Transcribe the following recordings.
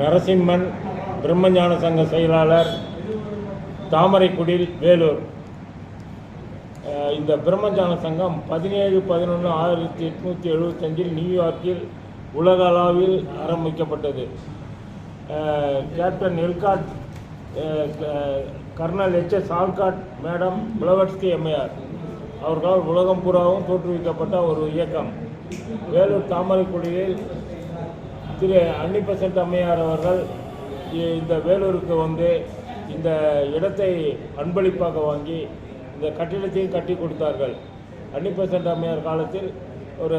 நரசிம்மன் பிரம்மஞான சங்க செயலாளர் தாமரைக்குடில் வேலூர். இந்த பிரம்மஞான சங்கம் பதினேழு பதினொன்று ஆயிரத்தி எட்நூற்றி எழுபத்தஞ்சில் நியூயார்க்கில் உலக அளவில் ஆரம்பிக்கப்பட்டது captain Olcott colonel H S Olcott madame Blavatsky MIR அவர்களால் உலகம் பூராவும் தோற்றுவிக்கப்பட்ட ஒரு இயக்கம். வேலூர் தாமரைக்குடியில் திரு அன்னிபசன்ட் அம்மையார் அவர்கள் இந்த வேலூருக்கு வந்து இந்த இடத்தை அன்பளிப்பாக வாங்கி இந்த கட்டிடத்தையும் கட்டி கொடுத்தார்கள். அன்னிபசன்ட் அம்மையார் காலத்தில் ஒரு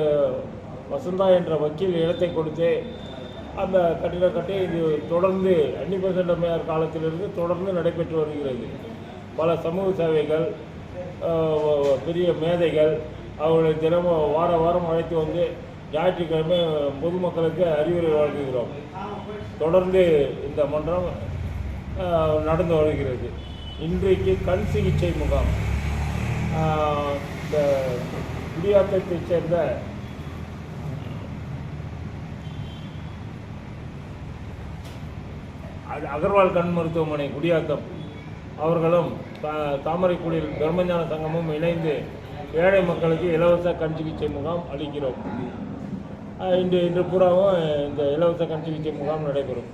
வசந்தா என்ற வக்கீல் இடத்தை கொடுத்து அந்த கட்டிடம் கட்டி இது தொடர்ந்து அன்னிபசன்ட் அம்மையார் காலத்திலிருந்து தொடர்ந்து நடைபெற்று வருகிறது. பல சமூக சேவைகள் பெரிய மேதைகள் அவர்களை தினமும் வார வாரம் அழைத்து வந்து ஞாயிற்றுக்கிழமை பொதுமக்களுக்கு அறிவுரை வழங்குகிறோம். தொடர்ந்து இந்த மன்றம் நடந்து வருகிறது. இன்றைக்கு கண் சிகிச்சை முகாம். இந்த குடியாத்தத்தைச் சேர்ந்த அகர்வால் கண் மருத்துவமனை குடியாத்தம் அவர்களும் தா- தாமரைக்குடியில் பிரம்மஞான சங்கமும் இணைந்து ஏழை மக்களுக்கு இலவச கண் சிகிச்சை முகாம் அளிக்கிறோம். இன்று இன்று பூராவும் இந்த இலவச கண் சிகிச்சை முகாம் நடைபெறும்.